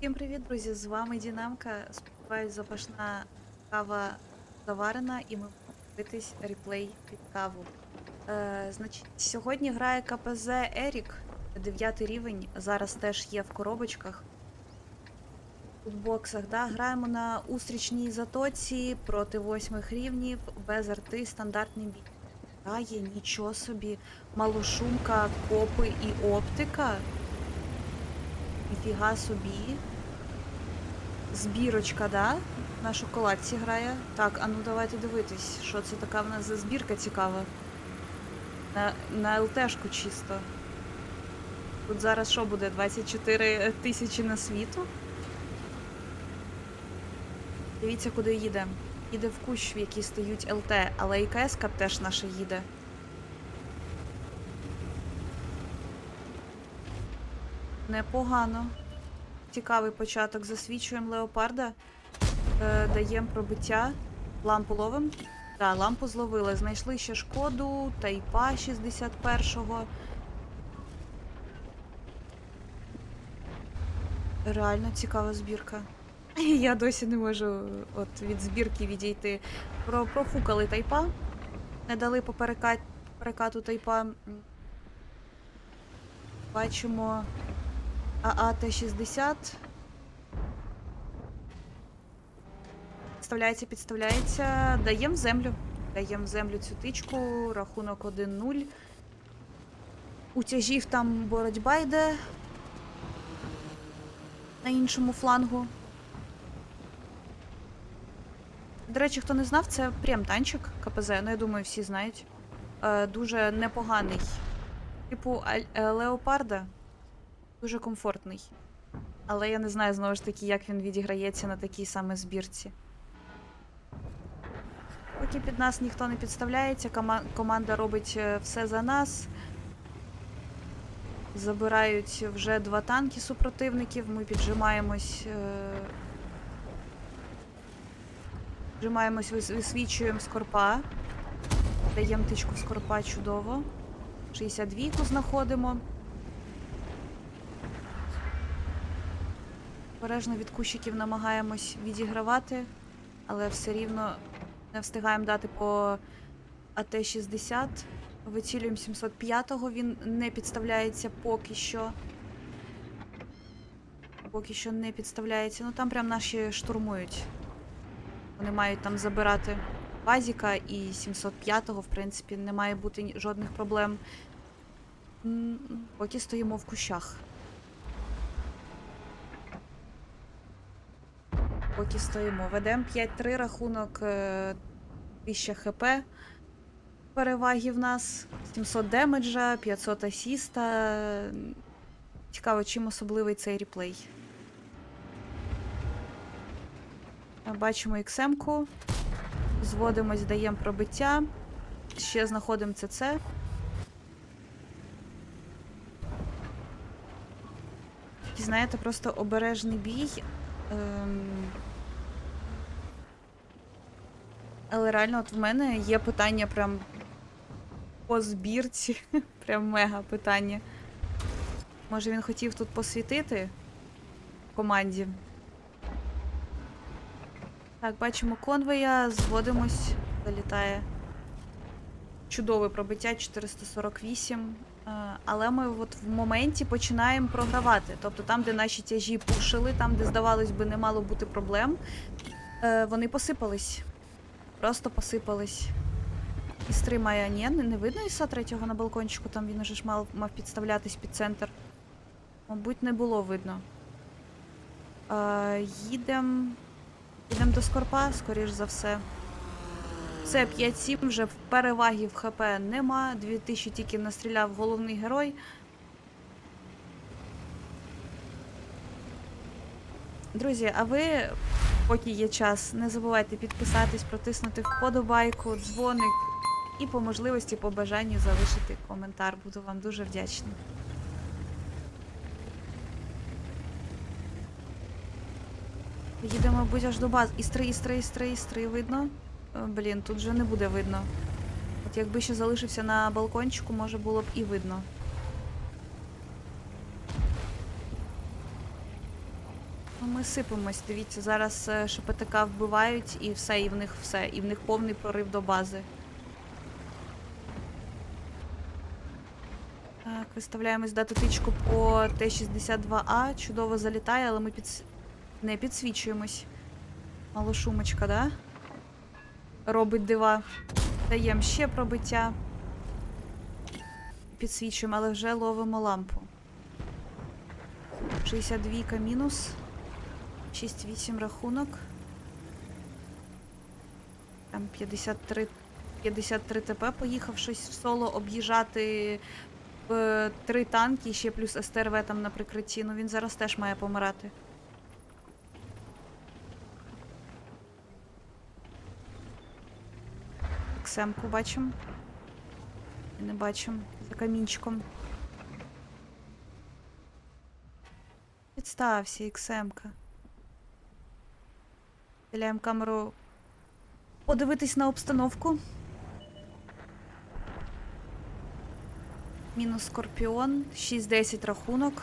Всім привіт, друзі! З вами Дінамка. Сподіваюсь, запашна кава заварена, і ми будемо дивитись реплей під каву. Е, значить, сьогодні грає КПЗ Ерік, 9 рівень. Зараз теж є в коробочках. У боксах, да? Граємо на устрічній затоці проти восьмих рівнів, без арти, стандартний бій. Грає, нічого собі. Малошумка, копи і оптика. Ніфіга собі. Збірочка, да? На шоколадці грає. Так, а ну давайте дивитись, що це така в нас за збірка цікава. На, на ЛТшку чисто. Тут зараз що буде? 24 тисячі на світу? Дивіться, куди їде. Їде в кущ, в який стоють ЛТ, але і КС теж наша їде. Непогано. Цікавий початок. Засвічуємо леопарда. Е, даємо пробиття. Лампу ловим. Так, лампу зловили. Знайшли ще шкоду, тайпа 61-го. Реально цікава збірка. Я досі не можу от від збірки відійти. Про, профукали тайпа. Не дали по перекат, перекату тайпа. Бачимо ААТ-60. Підставляється, підставляється. Даємо землю. Даємо землю цю тичку. Рахунок 1-0. У тяжів там боротьба йде. На іншому флангу. До речі, хто не знав, це прям танчик КПЗ. Ну, я думаю, всі знають. Е, дуже непоганий. Типу е, леопарда. Дуже комфортний. Але я не знаю знову ж таки, як він відіграється на такій саме збірці. Поки під нас ніхто не підставляється, кома- команда робить е, все за нас. Забирають вже два танки супротивників. Ми піджимаємось. е, Піджимаємось, вис- висвічуємо скорпа. Даємо тичку в скорпа чудово. 62-ку знаходимо. Обережно від кущиків намагаємось відігравати, але все рівно не встигаємо дати по АТ-60. Вицілюємо 705-го, він не підставляється поки що. Поки що не підставляється. Ну там прям наші штурмують. Вони мають там забирати Базіка і 705-го, в принципі, не має бути жодних проблем. Поки стоїмо в кущах. Поки стоїмо. Ведемо 5-3 рахунок е, 1000 хп. Переваги в нас. 700 демеджа, 500 асіста. Цікаво, чим особливий цей реплей. Е, Бачимо XM-ку. Зводимось, даємо пробиття. Ще знаходимо ЦЦ. Такий, Знаєте, просто обережний бій. Ем... Але реально, от в мене є питання прям по збірці. прям мега питання. Може він хотів тут посвітити команді. Так, бачимо конвоя, зводимось, залітає. Чудове пробиття 448. Е, Але ми от в моменті починаємо програвати. Тобто там, де наші тяжі пушили, там, де, здавалось би, не мало бути проблем, е, вони посипались. Просто посипались. І стримає. Ні, не видно Іса третього на балкончику, там він уже ж мав, мав підставлятись під центр. Мабуть, не було видно. Е, Їдемо. Йдемо до Скорпа, скоріш за все. Все, 5-7 вже в переваги в ХП нема. 2000 тільки настріляв головний герой. Друзі, а ви, поки є час, не забувайте підписатись, протиснути вподобайку, дзвоник і по можливості, по бажанню залишити коментар. Буду вам дуже вдячна. Їдемо, мабуть, аж до бази. Істри, істри, істри, істри, видно? Е, Блін, тут вже не буде видно. От якби ще залишився на балкончику, може було б і видно. Ми сипемось, дивіться, зараз е, ШПТК вбивають і все, і в них все, і в них повний прорив до бази. Так, виставляємось дати тичку по Т-62А. Чудово залітає, але ми підс... не підсвічуємось. Малошумочка, да? Робить дива. Даємо ще пробиття. Підсвічуємо, але вже ловимо лампу. 62 мінус. 6-8 рахунок. Там 53, 53 ТП поїхав щось в соло об'їжджати е, три танки, ще плюс СТРВ там на прикритті. Ну він зараз теж має помирати. Ксемку бачимо. Не бачимо. За камінчиком. Підстався, Іксемка. Стріляємо камеру. Подивитись на обстановку. Мінус Скорпіон. 6-10 рахунок.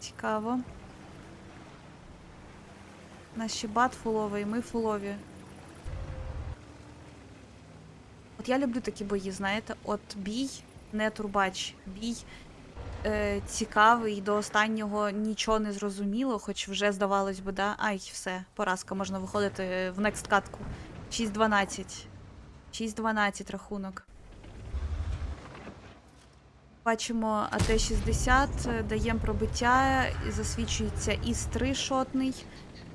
Цікаво. Ще бат фуловий, ми фулові. От я люблю такі бої, знаєте, от бій, не турбач, бій е, цікавий, до останнього нічого не зрозуміло, хоч вже здавалось би, да. Ай, все, поразка, можна виходити в next катку. 6-12. 6-12 рахунок. Бачимо АТ-60, е, даємо пробиття, і засвічується ІС-3 шотний.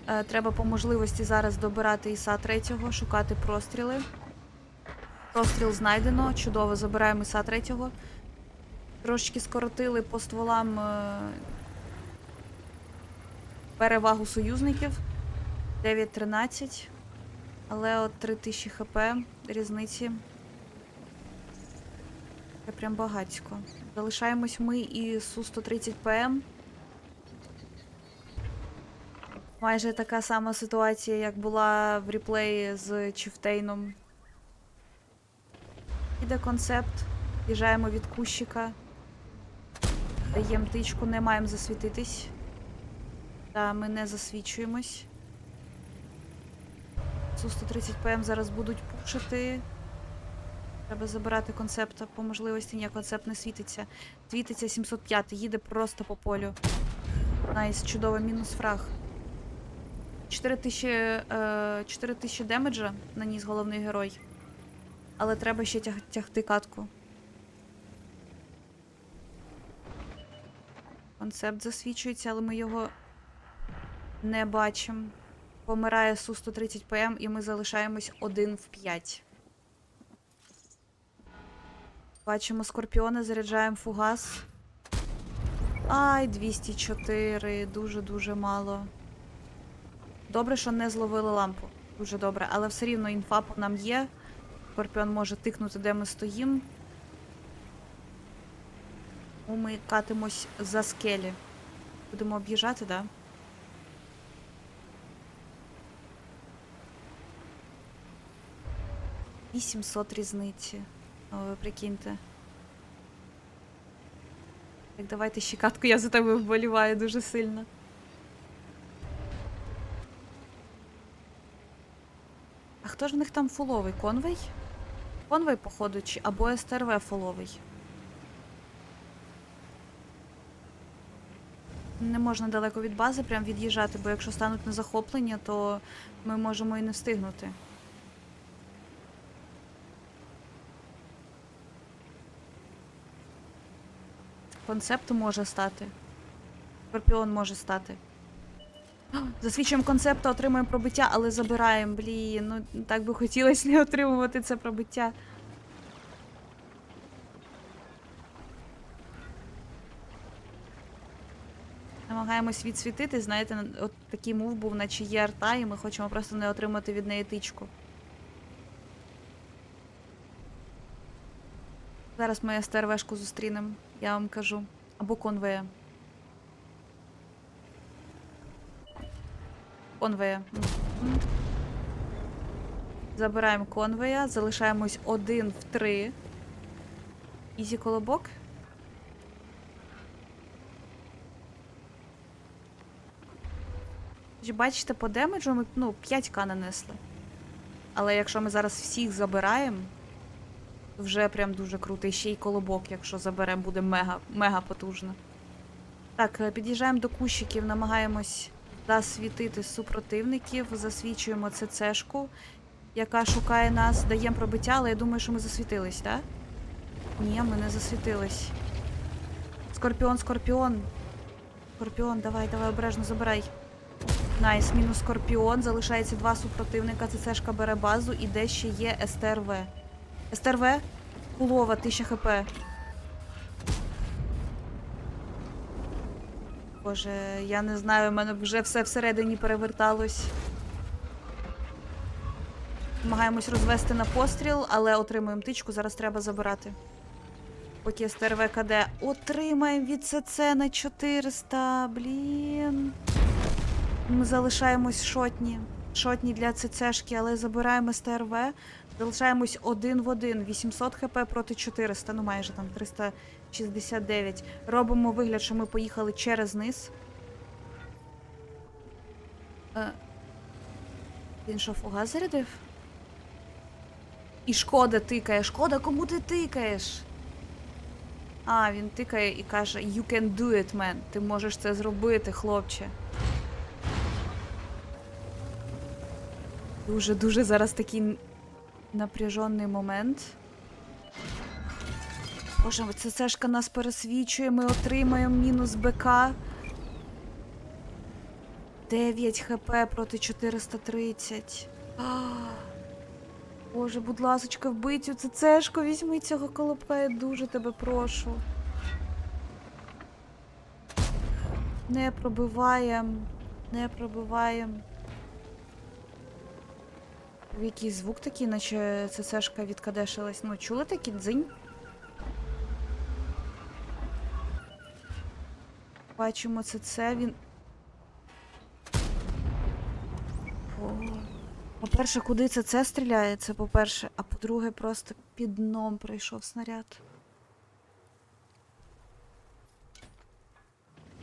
Е, Треба по можливості зараз добирати ІСа 3, шукати простріли. Простріл знайдено, чудово, забираємо ІСа 3. Трошечки скоротили по стволам е, перевагу союзників. 9-13. Але от 3000 хп різниці. Це прям багатько. Залишаємось ми і Су-130 ПМ. Майже така сама ситуація, як була в реплеї з Чифтейном. Іде концепт. Їжджаємо від кущика. Даємо тичку, не маємо засвітитись. Та ми не засвічуємось. Су-130 ПМ зараз будуть пушити. Треба забирати концепта по можливості. Ні, концепт не світиться. Світиться 705, їде просто по полю. Найс, чудово, мінус фраг. 4000, е, 4000 демеджа наніс головний герой. Але треба ще тяг, тягти катку. Концепт засвічується, але ми його не бачимо. Помирає Су-130 ПМ, і ми залишаємось 1 в 5. Бачимо Скорпіона, заряджаємо фугас. Ай, 204. Дуже-дуже мало. Добре, що не зловили лампу. Дуже добре. Але все рівно інфа по нам є. Скорпіон може тикнути, де ми стоїмо. Тому Ми катимось за скелі. Будемо об'їжджати, так? Да? Вісімсот різниці. О, ви прикиньте. Так, давайте ще катку, я за тебе вболіваю дуже сильно. А хто ж в них там фуловий? Конвей? Конвей, походу, чи або СТРВ фуловий. Не можна далеко від бази прям від'їжджати, бо якщо стануть на захоплення, то ми можемо і не встигнути. Концепт може стати. Скорпіон може стати. Засвідчуємо концепта, отримуємо пробиття, але забираємо. Блін, ну так би хотілося не отримувати це пробиття. Намагаємось відсвітити, знаєте, от такий мув був, наче є арта, і ми хочемо просто не отримати від неї тичку. Зараз ми СТРВшку зустрінемо, я вам кажу. Або конвея. Конвея. Забираємо конвея, залишаємось один в три. Ізі колобок. Бачите, по демеджу ми ну, 5к нанесли. Але якщо ми зараз всіх забираємо, вже прям дуже круто. І ще й колобок, якщо заберемо, буде мега, мега потужно. Так, е, під'їжджаємо до кущиків, намагаємось засвітити супротивників, засвічуємо ЦЦшку, яка шукає нас, даємо пробиття, але я думаю, що ми засвітились, так? Ні, ми не засвітились. Скорпіон, скорпіон. Скорпіон, давай, давай, обережно забирай. Найс, мінус скорпіон. Залишається два супротивника. ЦЦшка бере базу і де ще є СТРВ. СТРВ? Улова, 1000 хп. Боже, я не знаю, в мене вже все всередині переверталось. Намагаємось розвести на постріл, але отримуємо тичку, зараз треба забирати. Поки СТРВ КД. Отримаємо від ЦЦ на 400. Блін. Ми залишаємось шотні. Шотні для ЦЦшки, але забираємо СТРВ. Залишаємось один в один. 800 хп проти 400, ну майже там 369. Робимо вигляд, що ми поїхали через низ. Е, Він що, фугас зарядив? І шкода тикає. Шкода, кому ти тикаєш? А, він тикає і каже: You can do it, man. Ти можеш це зробити, хлопче. Дуже, дуже зараз такий напряжений момент. Боже, ЦЦшка нас пересвічує, ми отримаємо мінус БК. 9 хп проти 430. А, Боже, будь ласочка, вбий цю ЦЦшку, візьми цього колобка, я дуже тебе прошу. Не пробиваєм, не пробиваєм. Який звук такий, наче ЦЦшка відкадешилась. Ну, чули такий дзинь? Бачимо ЦЦ, він. По-перше, куди ЦЦ стріляє, це по-перше, а по-друге, просто під дном пройшов снаряд.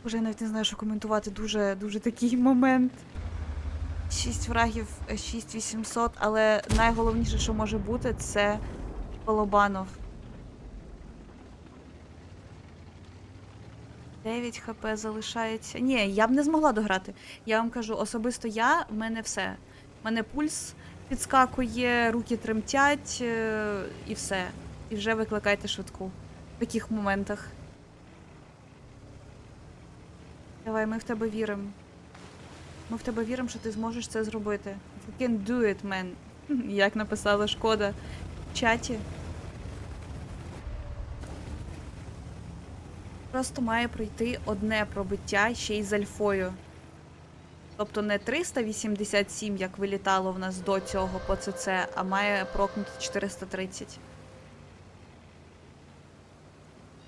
Боже, я навіть не знаю, що коментувати. Дуже, дуже такий момент. 6 врагів, 6800, але найголовніше, що може бути, це Колобанов. 9 хп залишається. Ні, я б не змогла дограти. Я вам кажу, особисто я, в мене все. В мене пульс підскакує, руки тремтять е, і все. І вже викликайте швидку. В таких моментах. Давай, ми в тебе віримо. Ми в тебе віримо, що ти зможеш це зробити. You can do it, man. Як написала шкода в чаті. Просто має пройти одне пробиття ще й з альфою. Тобто не 387, як вилітало в нас до цього по ЦЦ, а має прокнути 430.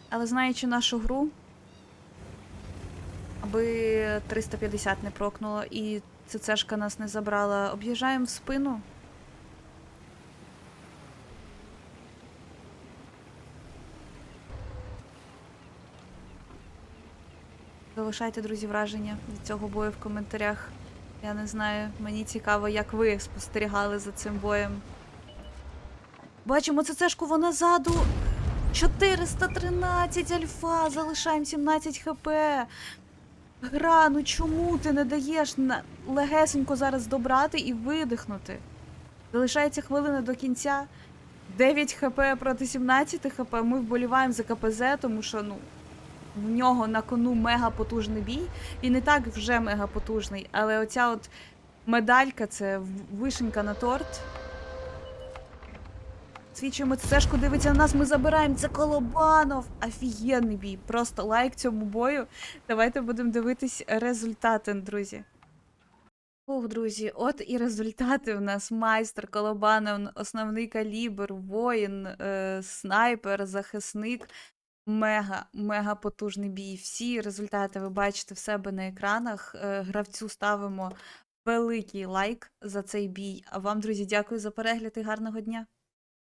Але знаючи нашу гру, аби 350 не прокнуло і ЦЦшка нас не забрала, об'їжджаємо в спину. Залишайте, друзі, враження від цього бою в коментарях. Я не знаю, мені цікаво, як ви спостерігали за цим боєм. Бачимо ЦЦшку вона ззаду. 413 альфа, залишаємо 17 хп. Гра, ну чому ти не даєш на легесенько зараз добрати і видихнути? Залишається хвилина до кінця. 9 хп проти 17 хп. Ми вболіваємо за КПЗ, тому що ну, в нього на кону мега потужний бій. Він і так вже мега потужний, але оця от медалька це вишенька на торт. Свідчуємо цешку, дивиться на нас, ми забираємо. Це Колобанов. Офігенний бій. Просто лайк цьому бою. Давайте будемо дивитись результати, друзі. Ох, друзі, от і результати у нас майстер Колобанов, основний калібр, воїн, е, снайпер, захисник. Мега, мега потужний бій. Всі результати ви бачите в себе на екранах. Е, Гравцю ставимо великий лайк за цей бій. А вам, друзі, дякую за перегляд і гарного дня.